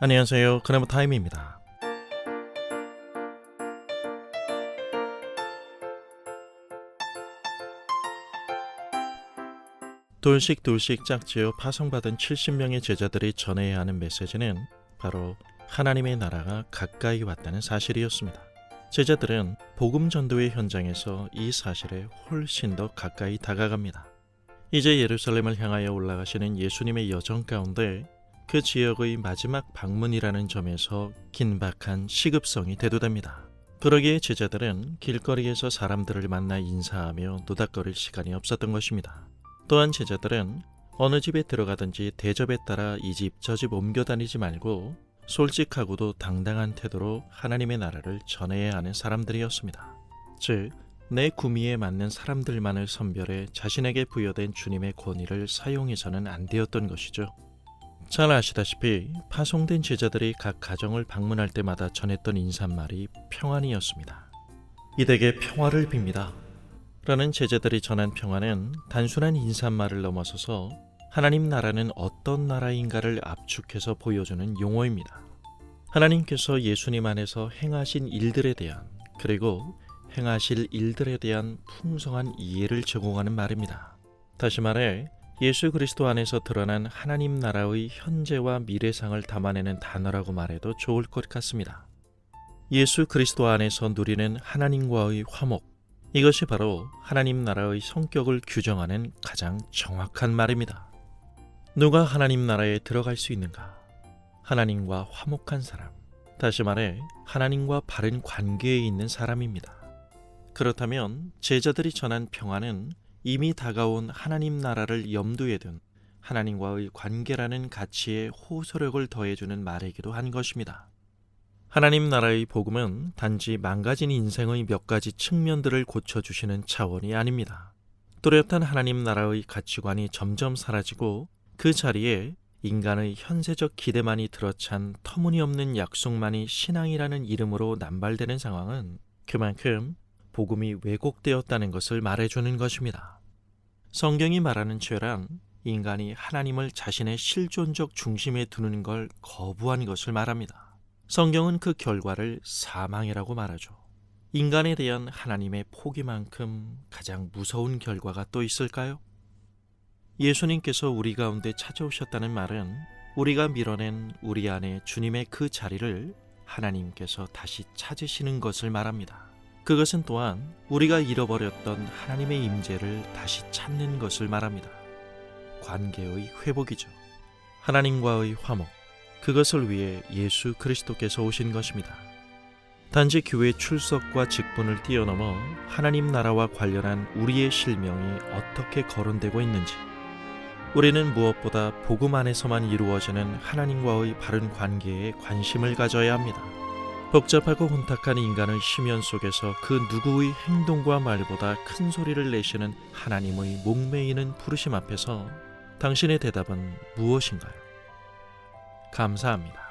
안녕하세요. 그나무 타임입니다. 돌씩 돌씩 짝지어 파송받은 70명의 제자들이 전해야 하는 메시지는 바로 하나님의 나라가 가까이 왔다는 사실이었습니다. 제자들은 복음 전도의 현장에서 이 사실에 훨씬 더 가까이 다가갑니다. 이제 예루살렘을 향하여 올라가시는 예수님의 여정 가운데 그 지역의 마지막 방문이라는 점에서 긴박한 시급성이 대두됩니다. 그러기에 제자들은 길거리에서 사람들을 만나 인사하며 노닥거릴 시간이 없었던 것입니다. 또한 제자들은 어느 집에 들어가든지 대접에 따라 이 집 저집 옮겨 다니지 말고 솔직하고도 당당한 태도로 하나님의 나라를 전해야 하는 사람들이었습니다. 즉, 내 구미에 맞는 사람들만을 선별해 자신에게 부여된 주님의 권위를 사용해서는 안 되었던 것이죠. 잘 아시다시피 파송된 제자들이 각 가정을 방문할 때마다 전했던 인사말이 평안이었습니다. 이댁에 평화를 빕니다. 라는 제자들이 전한 평화는 단순한 인사말을 넘어서서 하나님 나라는 어떤 나라인가를 압축해서 보여주는 용어입니다. 하나님께서 예수님 안에서 행하신 일들에 대한 그리고 행하실 일들에 대한 풍성한 이해를 제공하는 말입니다. 다시 말해 예수 그리스도 안에서 드러난 하나님 나라의 현재와 미래상을 담아내는 단어라고 말해도 좋을 것 같습니다. 예수 그리스도 안에서 누리는 하나님과의 화목, 이것이 바로 하나님 나라의 성격을 규정하는 가장 정확한 말입니다. 누가 하나님 나라에 들어갈 수 있는가? 하나님과 화목한 사람. 다시 말해, 하나님과 바른 관계에 있는 사람입니다. 그렇다면 제자들이 전한 평화는 이미 다가온 하나님 나라를 염두에 둔 하나님과의 관계라는 가치에 호소력을 더해주는 말이기도 한 것입니다. 하나님 나라의 복음은 단지 망가진 인생의 몇 가지 측면들을 고쳐주시는 차원이 아닙니다. 뚜렷한 하나님 나라의 가치관이 점점 사라지고 그 자리에 인간의 현세적 기대만이 들어찬 터무니없는 약속만이 신앙이라는 이름으로 남발되는 상황은 그만큼 복음이 왜곡되었다는 것을 말해주는 것입니다. 성경이 말하는 죄란 인간이 하나님을 자신의 실존적 중심에 두는 걸 거부한 것을 말합니다. 성경은 그 결과를 사망이라고 말하죠. 인간에 대한 하나님의 포기만큼 가장 무서운 결과가 또 있을까요? 예수님께서 우리 가운데 찾아오셨다는 말은 우리가 밀어낸 우리 안에 주님의 그 자리를 하나님께서 다시 찾으시는 것을 말합니다. 그것은 또한 우리가 잃어버렸던 하나님의 임재를 다시 찾는 것을 말합니다. 관계의 회복이죠. 하나님과의 화목, 그것을 위해 예수 그리스도께서 오신 것입니다. 단지 교회 출석과 직분을 뛰어넘어 하나님 나라와 관련한 우리의 실명이 어떻게 거론되고 있는지, 우리는 무엇보다 복음 안에서만 이루어지는 하나님과의 바른 관계에 관심을 가져야 합니다. 복잡하고 혼탁한 인간의 심연 속에서 그 누구의 행동과 말보다 큰 소리를 내시는 하나님의 목매이는 부르심 앞에서 당신의 대답은 무엇인가요? 감사합니다.